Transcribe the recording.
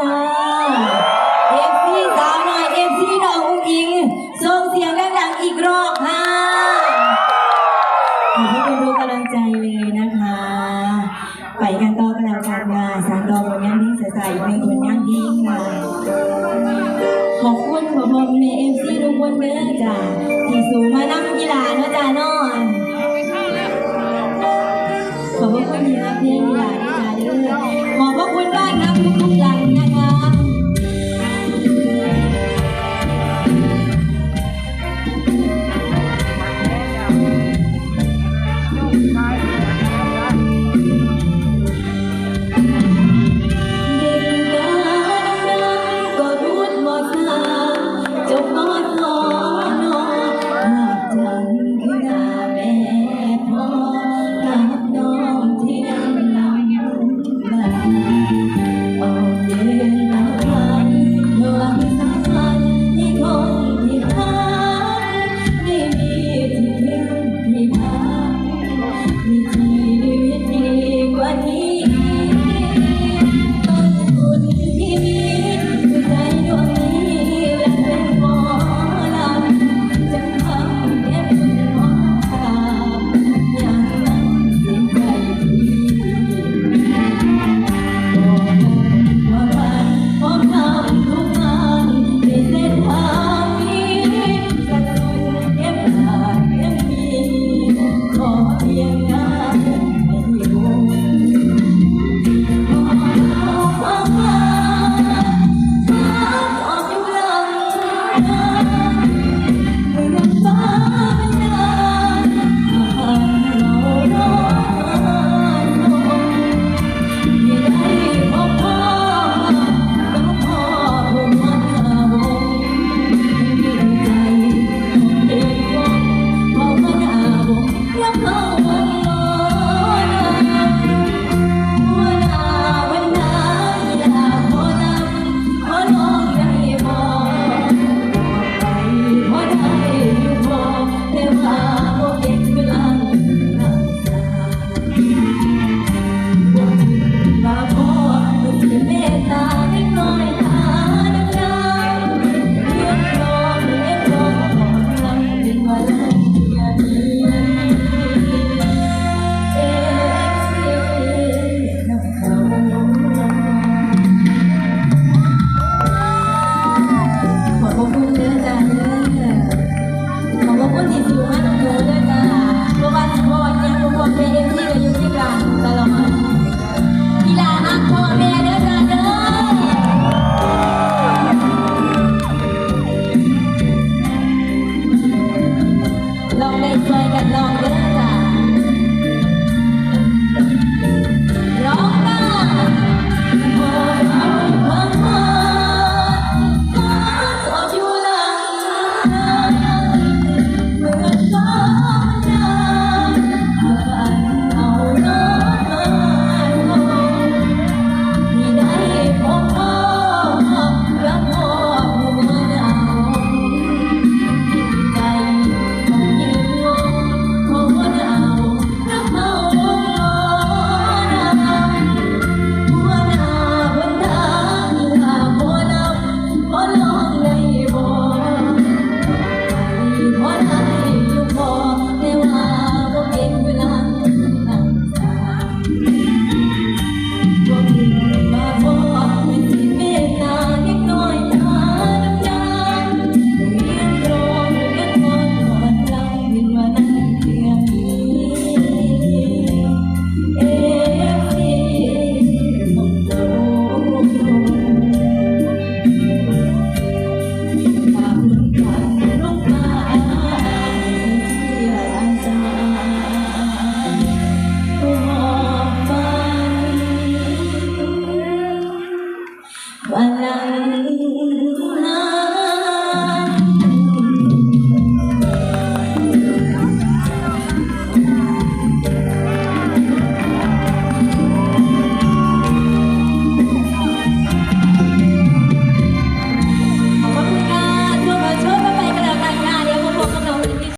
จ้าเอฟซีสาวหน่อยเอฟซีน้องอุ้งอิงส่งเสียงดังๆอีกรอบค่ะขอให้ณทุกกำลังใจเลยนะคะ ไปกันต่อกันแล้วกันค่ะสามดอผลงานที่ใส่เป็นผลงานที่ค่ะขอบคุณขอบคุณในเอฟซีทุกคนเด้อจ้าที่สูงมานั่งกีฬาเนาะจ้าเนาะ